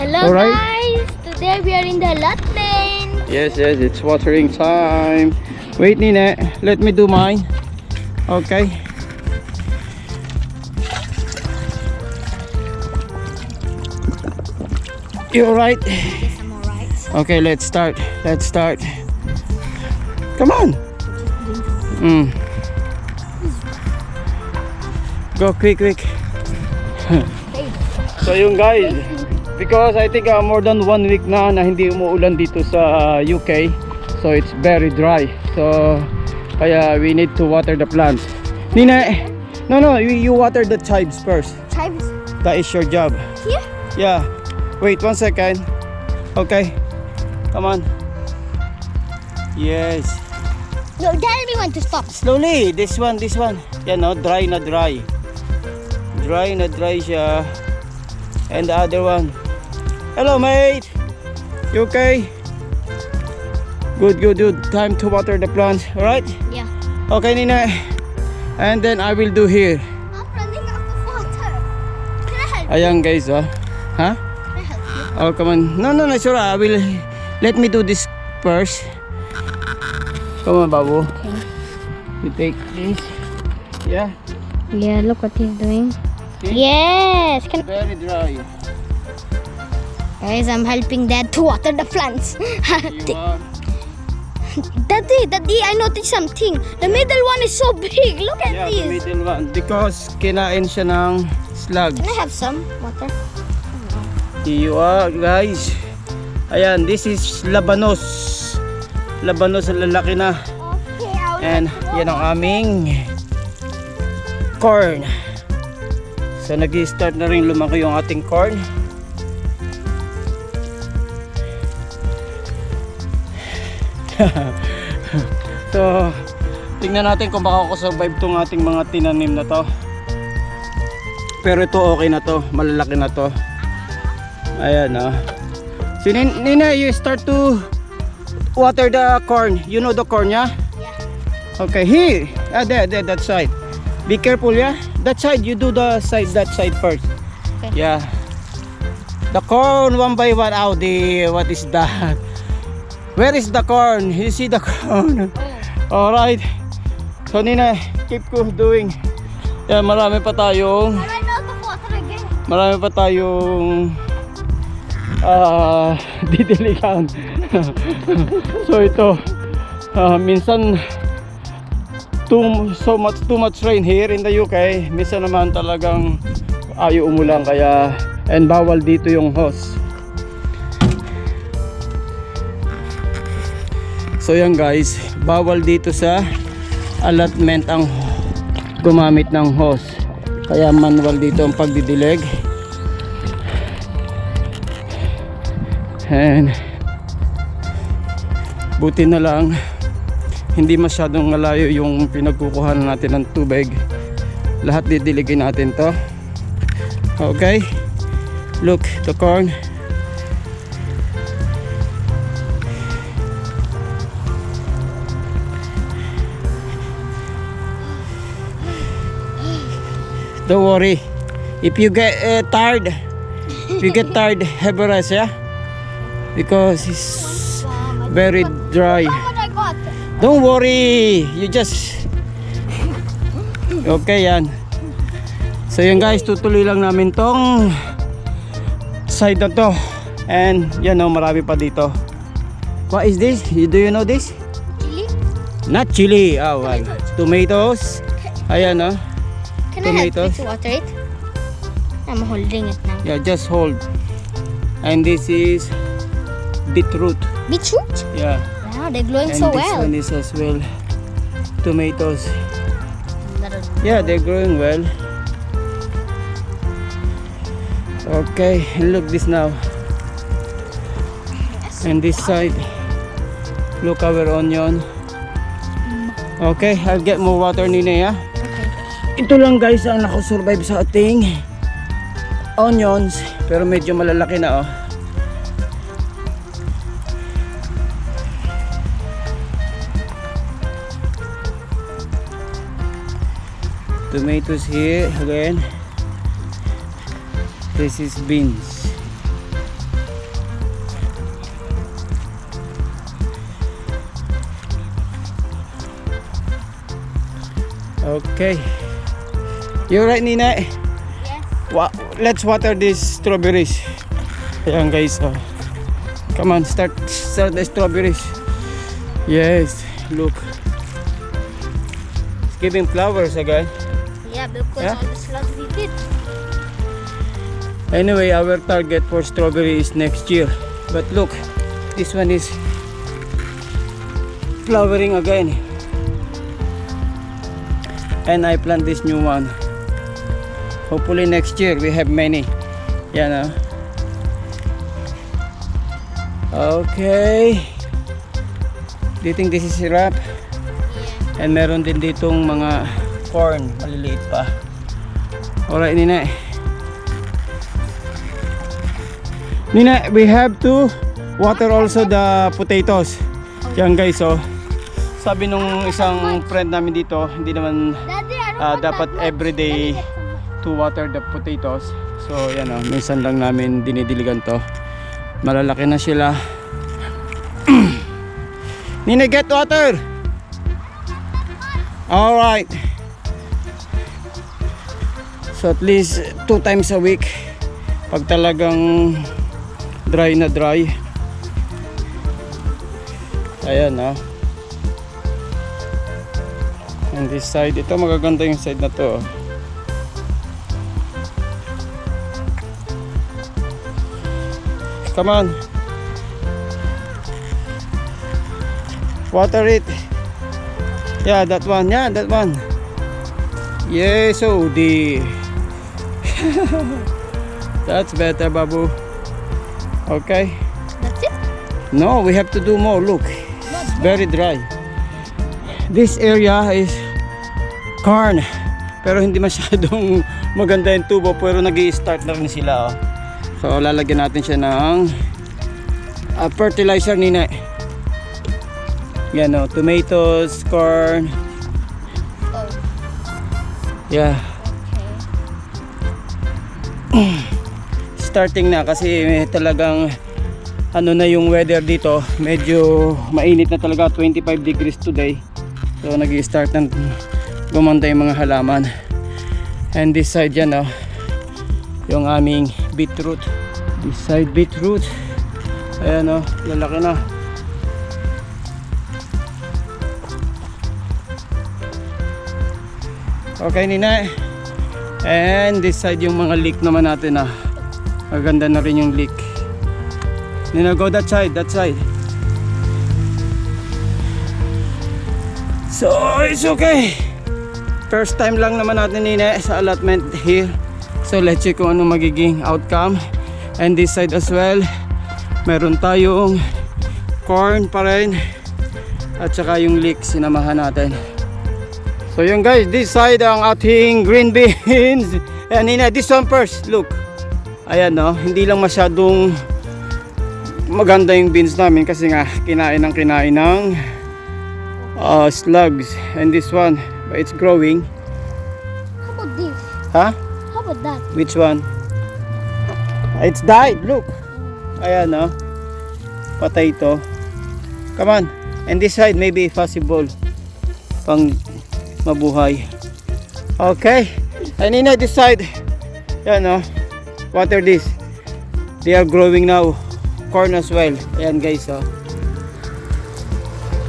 Hello Alright. guys! Today we are in the lot lane. Yes, yes, it's watering time. Wait, Nina, let me do mine. Okay. You alright? Yes, I'm alright. Okay, let's start. Let's start. Come on. Mm. Go quick, quick. so yung guys, because I think uh, more than one week na na hindi umuulan dito sa UK. So it's very dry. So kaya we need to water the plants. Nina, no no, you, you water the chives first. Chives That is your job. here? Yeah. Wait one second. Okay. Come on. Yes. No, tell me when to stop. Slowly. This one, this one. Yan no, dry na dry. Dry na dry siya. And the other one. Hello mate. You okay? Good, good, good. Time to water the plants. Alright? Yeah. Okay Nina. And then I will do here. I'm running out of water. Can I help? Ayan guys, oh. Ha? Can I help you? Oh, come on. No, no, no, sure. Ah. I will. Let me do this first. Come on, Babu. Okay. You take this. Yeah. Yeah, look what he's doing. See? Yes! Can Very dry. Guys, I'm helping Dad to water the plants. Daddy, Daddy, I noticed something. The middle one is so big. Look at Yeah, the this. middle one. Because kinain siya ng slug. Can I have some water? You are, guys. Ayan, this is labanos. Labanos, lalaki na. Okay, And yan ang aming corn. So nag-start na rin lumaki yung ating corn. so tingnan natin kung makakasurvive tong ating mga tinanim na to. Pero ito okay na to, malalaki na to. Ayan oh. Si Nin- Nina, you start to water the corn. You know the corn, yeah? Yeah. Okay, here. Ah, there, there, that side. Be careful, yeah? That side, you do the side, that side first. Okay. Yeah. The corn, one by one. Oh, the, what is that? Where is the corn? You see the corn? Alright. So, Nina, keep ko doing. Yeah, marami pa tayong, marami pa tayong ah didiligan. so ito ah, minsan too so much too much rain here in the UK. Minsan naman talagang ayaw umulan kaya and bawal dito yung hose. So yan guys, bawal dito sa allotment ang gumamit ng hose. Kaya manual dito ang pagdidilig. And buti na lang hindi masyadong malayo yung pinagkukuhanan natin ng tubig. Lahat didiligin natin to. Okay? Look, the corn. Don't worry. If you get uh, tired, if you get tired, have a rest, yeah? Because it's very dry. Don't worry. You just... Okay yan. So yan guys, tutuloy lang namin tong side na to. And yan o, marami pa dito. What is this? Do you know this? Chili? Not chili. Oh, well. Tomatoes. Ayan o. Can I help Tomatoes. you to water it? I'm holding it now. Yeah, just hold. And this is beetroot. Beetroot? Yeah. Wow, they're glowing And so this one is as well tomatoes. Yeah, they're growing well. Okay, and look this now. And this side, look our onion. Mm. Okay, I'll get more water nina ya. ito lang guys ang nakasurvive sa ating onions. Pero medyo malalaki na oh. Tomatoes here again. This is beans. Okay. You right, Nina? Yes. Wa- let's water these strawberries. Ayan guys, oh. Come on, start start the strawberries. Yes, look. It's giving flowers again. Yeah, because Yeah? all the slugs we did. Anyway, our target for strawberry is next year. But look, this one is flowering again. And I plant this new one. Hopefully next year we have many. Yan ah. Okay. Do you think this is wrap? Yeah. And meron din ditong mga corn, maliliit pa. Alright, Nina. Nina, we have to water also the potatoes. Yan guys, oh. Sabi nung isang friend namin dito, hindi naman want dapat everyday To water the potatoes. So, yan oh, minsan lang namin dinidiligan to. Malalaki na sila. Nina, get water! Alright. So, at least two times a week. Pag talagang dry na dry. Ayan oh. And this side, ito magaganda yung side na to. oh. Come on. Water it. Yeah, that one. Yeah, that one. Yes, oh, the. That's better, Babu. Okay. That's it? No, we have to do more. Look, it's very dry. This area is corn. Pero hindi masyadong maganda yung tubo. Pero nag start na rin sila. Oh. So lalagyan natin siya ng ah, fertilizer nina. Yan o, tomatoes, corn. Oh, Yeah, okay. starting na kasi eh, talagang ano na yung weather dito. Medyo mainit na talaga, 25 degrees today. So nag start na gumanda yung mga halaman. And this side yan oh, yung aming beetroot. This side beetroot. Ayan oh, lalaki na. Okay Nina. And this side yung mga leek naman natin ah. Maganda na rin yung leek. Nina go that side, that side. So it's okay. First time lang naman natin Nina sa allotment here. So let's check kung ano magiging outcome. And this side as well. Meron tayong corn pa rin. At saka yung leek sinamahan natin. So yun guys, this side ang ating green beans. Ayan Nina, this one first, look. Ayan no, hindi lang masyadong maganda yung beans namin kasi nga kinain ng kinain ng uh, slugs. And this one, it's growing. How about this? Ha? Which one? It's died, look. Ayan no. Potato. Come on. And this side maybe possible pang mabuhay. Okay. And in this side, yan no. Water this. They are growing now. Corn as well. Ayan guys oh.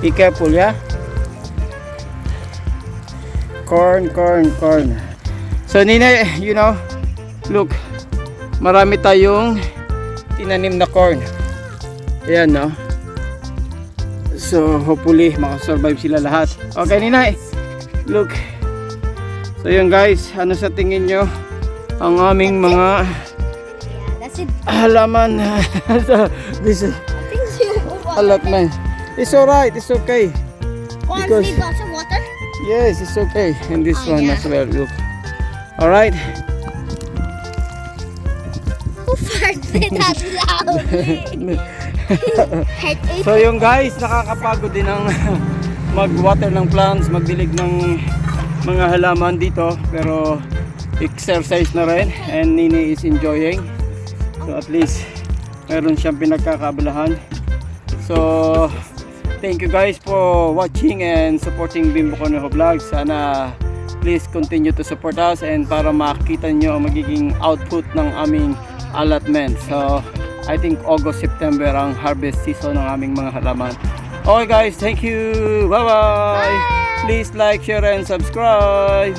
Be careful, yeah? Corn, corn, corn. So Nina, you know, look, marami tayong tinanim na corn. Ayan, no? So, hopefully, makasurvive sila lahat. Okay, Nina, look. So, yun guys, ano sa tingin nyo ang aming mga halaman sa this allotment? It's alright, it's okay. Because-. Yes, it's okay. And this Oh, one as well, look. Alright. So yung guys, nakakapagod din ang mag-water ng plants, magdilig ng mga halaman dito. Pero exercise na rin and Nini is enjoying. So at least meron siyang pinagkakabalahan. So thank you guys for watching and supporting Bimbo Konoho Vlog. Sana please continue to support us and para makita nyo ang magiging output ng aming allotment. So, I think August, September ang harvest season ng aming mga halaman. Okay guys, thank you. Bye-bye. Bye. Please like, share, and subscribe.